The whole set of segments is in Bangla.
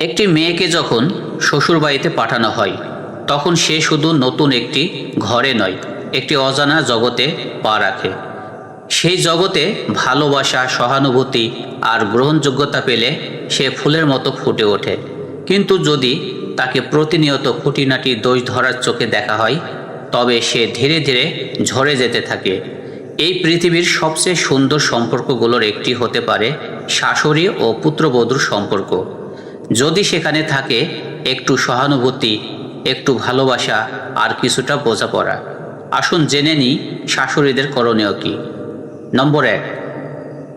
একটি মেয়েকে যখন শ্বশুরবাড়িতে পাঠানো হয়, তখন সে শুধু নতুন একটি ঘরে নয়, একটি অজানা জগতে পা রাখে। সেই জগতে ভালোবাসা, সহানুভূতি আর গ্রহণযোগ্যতা পেলে সে ফুলের মতো ফুটে ওঠে। কিন্তু যদি তাকে প্রতিনিয়ত খুঁটিনাটি দোষ ধরার চোখে দেখা হয়, তবে সে ধীরে ধীরে ঝরে যেতে থাকে। এই পৃথিবীর সবচেয়ে সুন্দর সম্পর্কগুলোর একটি হতে পারে শাশুড়ি ও পুত্রবধূর সম্পর্ক। যদি সেখানে থাকে একটু সহানুভূতি, একটু ভালোবাসা আর কিছুটা বোঝাপড়া। আসুন জেনে নিই শাশুড়িদের করণীয় কী। নম্বর এক,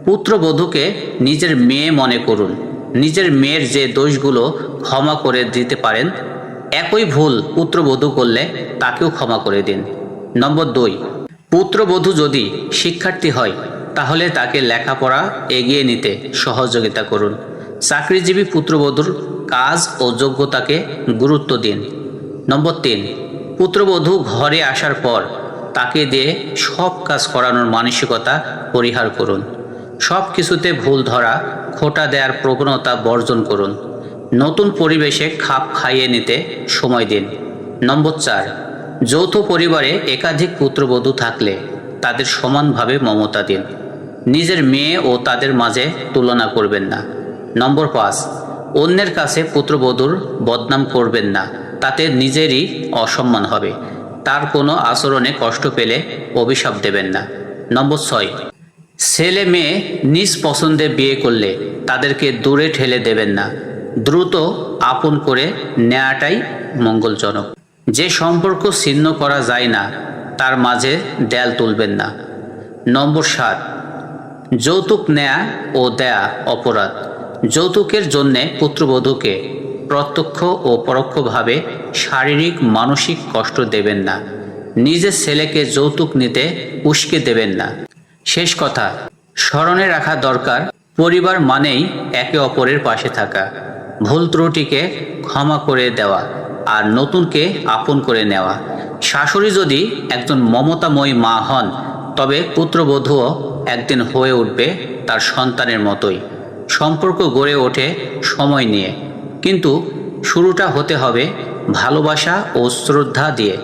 পুত্রবধূকে নিজের মেয়ে মনে করুন। নিজের মেয়ের যে দোষগুলো ক্ষমা করে দিতে পারেন, একই ভুল পুত্রবধূ করলে তাকেও ক্ষমা করে দিন। নম্বর দুই, পুত্রবধূ যদি শিক্ষার্থী হয়, তাহলে তাকে লেখাপড়া এগিয়ে নিতে সহযোগিতা করুন। চাকরিজীবী পুত্রবধূর কাজ ও যোগ্যতাকে গুরুত্ব দিন। নম্বর তিন, পুত্রবধূ ঘরে আসার পর তাকে দিয়ে সব কাজ করানোর মানসিকতা পরিহার করুন। সব কিছুতে ভুল ধরা, খোটা দেওয়ার প্রবণতা বর্জন করুন। নতুন পরিবেশে খাপ খাইয়ে নিতে সময় দিন। নম্বর চার, যৌথ পরিবারে একাধিক পুত্রবধূ থাকলে তাদের সমানভাবে মমতা দিন। নিজের মেয়ে ও তাদের মাঝে তুলনা করবেন না। নম্বর পাঁচ, অন্যের কাছে পুত্রবধূর বদনাম করবেন না, তাতে নিজেরই অসম্মান হবে। তার কোনো আচরণে কষ্ট পেলে অভিশাপ দেবেন না। নম্বর ছয়, ছেলে মেয়ে নিজ পছন্দে বিয়ে করলে তাদেরকে দূরে ঠেলে দেবেন না। দ্রুত আপন করে নেয়াটাই মঙ্গলজনক। যে সম্পর্ক ছিন্ন করা যায় না, তার মাঝে দেয়াল তুলবেন না। নম্বর সাত, যৌতুক নেয়া ও দেয়া অপরাধ। যৌতুকের জন্যে পুত্রবধূকে প্রত্যক্ষ ও পরোক্ষভাবে শারীরিক, মানসিক কষ্ট দেবেন না। নিজের ছেলেকে যৌতুক নিতে উস্কে দেবেন না। শেষ কথা, স্মরণে রাখা দরকার, পরিবার মানেই একে অপরের পাশে থাকা। ভুল ত্রুটিকে ক্ষমা করে দেওয়া আর নতুনকে আপন করে নেওয়া। শাশুড়ি যদি একজন মমতাময়ী মা হন, তবে পুত্রবধূও একদিন হয়ে উঠবে তার সন্তানের মতোই। সম্পর্ক গড়ে ওঠে সময় নিয়ে। কিন্তু শুরুটা হতে হবে ভালোবাসা ও শ্রদ্ধা দিয়ে।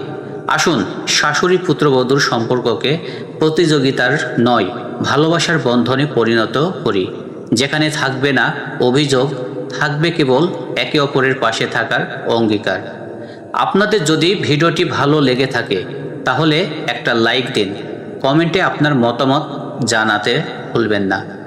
আসুন শাশুড়ি পুত্রবধূর সম্পর্ককে প্রতিযোগিতার নয়, ভালোবাসার বন্ধনে পরিণত করি। যেখানে থাকবে না অভিযোগ, থাকবে কেবল একে অপরের পাশে থাকার অঙ্গীকার। আপনাদের যদি ভিডিওটি ভালো লেগে থাকে, তাহলে একটা লাইক দিন। কমেন্টে আপনার মতামত জানাতে ভুলবেন না।